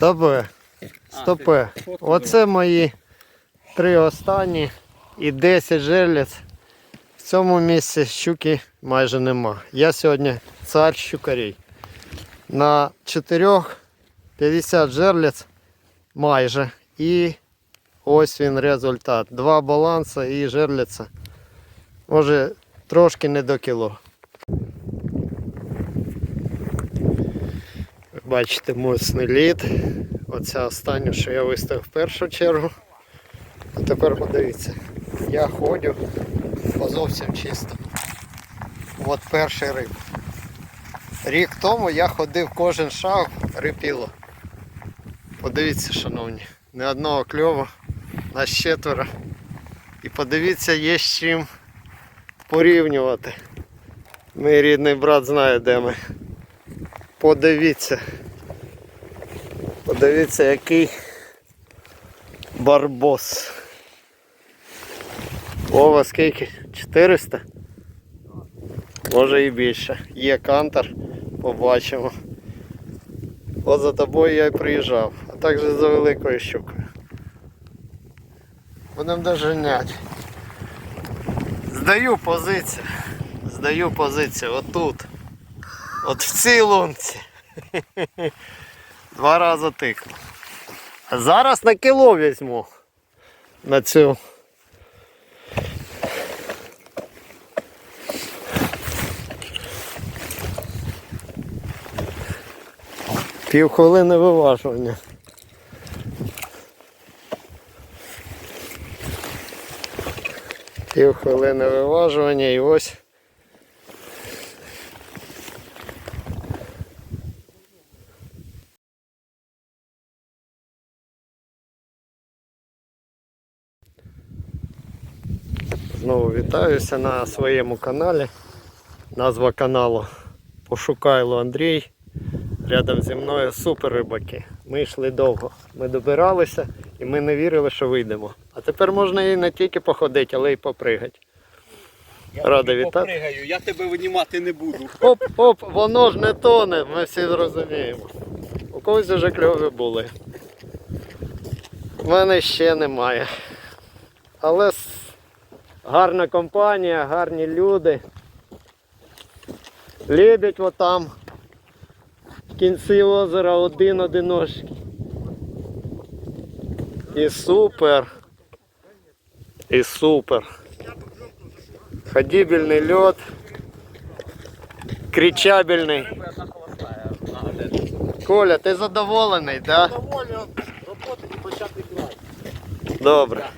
Стопе. Стопе. Оце мої три останні і 10 жерлиць. В цьому місці щуки майже нема. Я сьогодні цар щукарей. На 4 50 жерлиць майже. І ось він результат. Два баланса і жерлиця. Може трошки не до кіло. Бачите моцний лід. Оця остання, що я виставив в першу чергу. А тепер подивіться, я ходжу по зовсім чисто. От перший риб. Рік тому я ходив кожен шаг рипіло. Подивіться, шановні, не одного кльову, нас четверо. І подивіться, є з чим порівнювати. Мій рідний брат знає, де ми. Подивіться. Подивіться, який барбос. Ова скільки? 400? Може і більше. Є кантор, побачимо. От за тобою я й приїжджав, а також за великою щукою. Будемо доженять. Здаю позицію. Здаю позицію отут. От в цій лунці. Два рази тикну. А зараз на кіло візьму. На цю. Півхвилини виважування. Півхвилини виважування і ось. Знову вітаюся на своєму каналі. Назва каналу Пошукайло Андрій. Рядом зі мною супер рибаки. Ми йшли довго. Ми добиралися і ми не вірили, що вийдемо. А тепер можна і не тільки походити, але й попригати. Я Радий вітати. попригаю, я тебе винімати не буду. Оп, оп, воно ж не тоне, ми всі зрозуміємо. У когось вже кльові були. У мене ще немає. Але гарна компанія, гарні люди. Лебідь отам. В кінці озера один одиночки. І супер. І супер. Ходібельний льот. Кричабельний. Коля, ти задоволений, так? Да? Доволі роботи і почати грати. Добре.